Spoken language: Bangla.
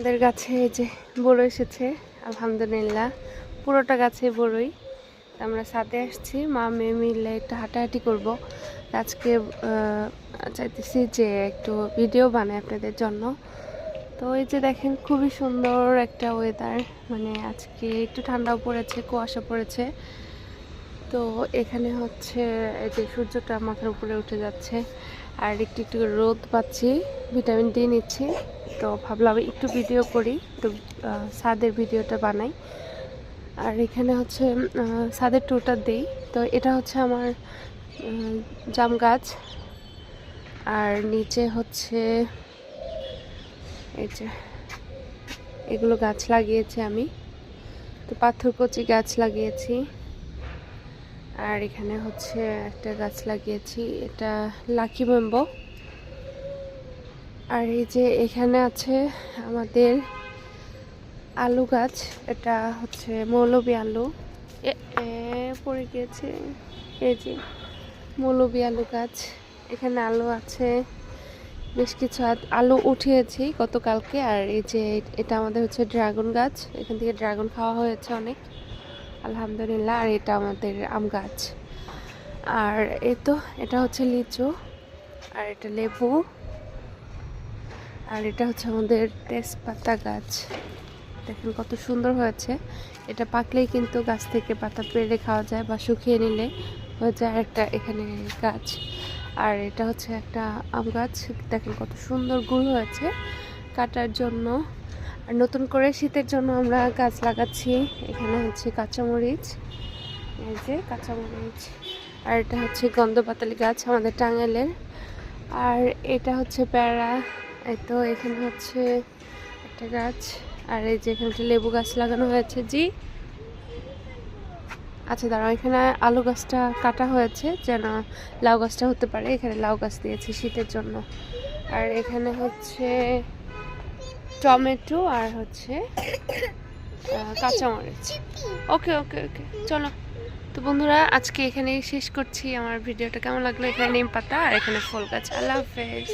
আমাদের গাছে এই যে বড় এসেছে, আলহামদুলিল্লাহ। পুরোটা গাছে বড়ই। আমরা সাথে আসছি, মা মেয়ে মিলে একটু হাঁটাহাঁটি করব। আজকে চাইতেছি যে একটু ভিডিও বানাই আপনাদের জন্য। তো এই যে দেখেন, খুবই সুন্দর একটা ওয়েদার মানে আজকে একটু ঠান্ডাও পড়েছে কুয়াশা পড়েছে। তো এখানে হচ্ছে এই যে সূর্যটা মাথার উপরে উঠে যাচ্ছে। আর একটু একটু রোদ পাচ্ছি, ভিটামিন ডি নিচ্ছি। তো ভাবলাম একটু ভিডিও করি। তো ছাদের ভিডিওটা বানাই। আর এখানে হচ্ছে আহ, ছাদের টুরটা দেই। তো এটা হচ্ছে আমার জাম গাছ। আর নিচে হচ্ছে এই যে এগুলো গাছ লাগিয়েছি আমি। তো পাথরকচি গাছ লাগিয়েছি। আর এখানে হচ্ছে একটা গাছ লাগিয়েছি। এটা লাকি মেম্বো আর এই যে এখানে আছে আমাদের আলু গাছ এটা হচ্ছে মৌলবী আলু। এ এ, পড়ে গিয়েছে। এই যে মৌলবী আলু গাছ এখানে আলু আছে। বেশ কিছু আলু উঠিয়েছি গতকালকে। আর এই যে এটা আমাদের হচ্ছে ড্রাগন গাছ এখান থেকে ড্রাগন খাওয়া হয়েছে অনেক। আলহামদুলিল্লাহ আর এটা আমাদের আম গাছ। আর এই তো এটা হচ্ছে লিচু আর এটা লেবু। আর এটা হচ্ছে আমাদের তেজপাতা গাছ। দেখেন কত সুন্দর হয়েছে। এটা পাকলেই কিন্তু গাছ থেকে পাতা পেড়ে খাওয়া যায় বা শুকিয়ে নিলে হয়ে যায় একটা এখানে গাছ। আর এটা হচ্ছে একটা আম গাছ। দেখেন কত সুন্দর গুল হয়েছে কাটার জন্য। আর নতুন করে শীতের জন্য আমরা গাছ লাগাচ্ছি। এখানে হচ্ছে কাঁচামরিচ। এই যে কাঁচামরিচ। আর এটা হচ্ছে গন্ধপাতালি গাছ আমাদের টাঙ্গাইলের। আর এটা হচ্ছে প্যারা। তো, এখানে হচ্ছে একটা গাছ। আর এই যে এখানে লেবু গাছ লাগানো হয়েছে, জি। আচ্ছা দাঁড়াও, এখানে আলু গাছটা কাটা হয়েছে, যেন লাউ গাছটা হতে পারে। এখানে লাউ গাছ দিয়েছি শীতের জন্য। আর এখানে হচ্ছে টমেটো আর হচ্ছে কাঁচামরিচ। ওকে ওকে ওকে, চলো। তো বন্ধুরা, আজকে এখানেই শেষ করছি। আমার ভিডিওটা কেমন লাগল? এখানে নিম পাতা আর এখানে ফুল গাছ। আল্লাহ হাফেজ।